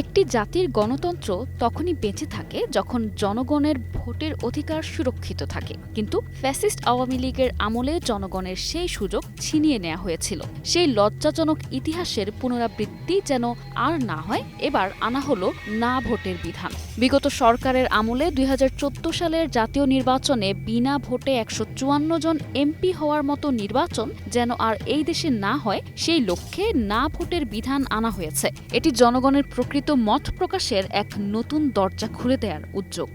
একটি জাতির গণতন্ত্র তখনই বেঁচে থাকে যখন জনগণের ভোটের অধিকার সুরক্ষিত থাকে। কিন্তু ফ্যাসিস্ট আওয়ামী লীগের আমলে জনগণের সেই সুযোগ ছিনিয়ে নেওয়া হয়েছিল। সেই লজ্জাজনক ইতিহাসের পুনরাবৃত্তি যেন আর না হয়, এবার আনা হলো না ভোটের বিধান। বিগত সরকারের আমলে দুই হাজার চোদ্দ সালের জাতীয় নির্বাচনে বিনা ভোটে একশো চুয়ান্ন জন এমপি হওয়ার মতো নির্বাচন যেন আর এই দেশে না হয়, সেই লক্ষ্যে না ভোটের বিধান আনা হয়েছে। এটি জনগণের প্রকৃত মত প্রকাশের এক নতুন দরজা খুলে দেওয়ার উদ্যোগ।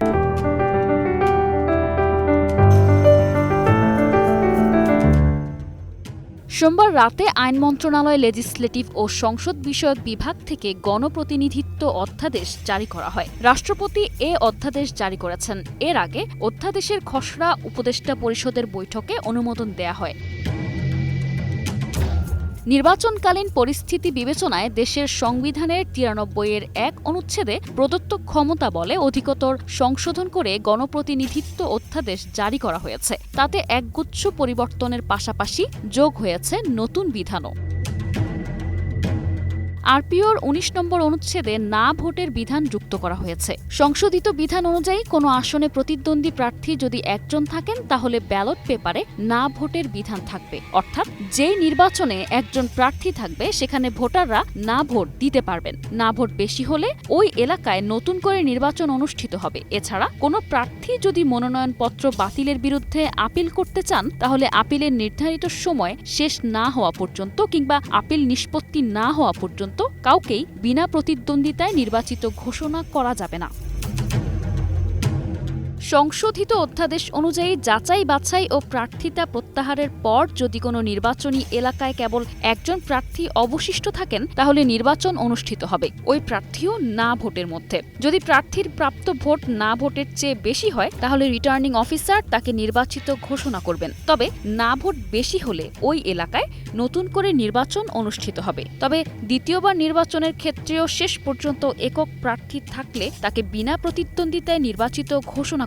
সোমবার রাতে আইন মন্ত্রণালয়, লেজিসলেটিভ ও সংসদ বিষয়ক বিভাগ থেকে গণপ্রতিনিধিত্ব অধ্যাদেশ জারি করা হয়। রাষ্ট্রপতি এ অধ্যাদেশ জারি করেছেন। এর আগে অধ্যাদেশের খসড়া উপদেষ্টা পরিষদের বৈঠকে অনুমোদন দেয়া হয়। নির্বাচনকালীন পরিস্থিতি বিবেচনায় দেশের সংবিধানের তিরানব্বই এর এক অনুচ্ছেদে প্রদত্ত ক্ষমতা বলে অধিকতর সংশোধন করে গণপ্রতিনিধিত্ব অধ্যাদেশ জারি করা হয়েছে। তাতে একগুচ্ছ পরিবর্তনের পাশাপাশি যোগ হয়েছে নতুন বিধানও। আরপিওর উনিশ নম্বর অনুচ্ছেদে না ভোটের বিধান যুক্ত করা হয়েছে। সংশোধিত বিধান অনুযায়ী কোনো আসনে প্রতিদ্বন্দ্বী প্রার্থী যদি একজন থাকেন, তাহলে ব্যালট পেপারে না ভোটের বিধান থাকবে। অর্থাৎ যেই নির্বাচনে একজন প্রার্থী থাকবে, সেখানে ভোটাররা না ভোট দিতে পারবেন। না ভোট বেশি হলে ওই এলাকায় নতুন করে নির্বাচন অনুষ্ঠিত হবে। এছাড়া কোনো প্রার্থী যদি মনোনয়নপত্র বাতিলের বিরুদ্ধে আপিল করতে চান, তাহলে আপিলের নির্ধারিত সময় শেষ না হওয়া পর্যন্ত কিংবা আপিল নিষ্পত্তি না হওয়া পর্যন্ত কাউকেই বিনা প্রতিদ্বন্দ্বিতায় নির্বাচিত ঘোষণা করা যাবে না। সংশোধিত অধ্যাদেশ অনুযায়ী যাচাই, বাছাই ও প্রার্থিতা প্রত্যাহারের পর যদি কোনো নির্বাচনী এলাকায় কেবল একজন প্রার্থী অবশিষ্ট থাকেন, তাহলে নির্বাচন অনুষ্ঠিত হবে ওই প্রার্থীও না ভোটের মধ্যে। যদি প্রার্থীর প্রাপ্ত ভোট না ভোটের চেয়ে বেশি হয়, তাহলে রিটার্নিং অফিসার তাকে নির্বাচিত ঘোষণা করবেন। তবে না ভোট বেশি হলে ওই এলাকায় নতুন করে নির্বাচন অনুষ্ঠিত হবে। তবে দ্বিতীয়বার নির্বাচনের ক্ষেত্রেও শেষ পর্যন্ত একক প্রার্থী থাকলে তাকে বিনা প্রতিদ্বন্দ্বিতায় নির্বাচিত ঘোষণা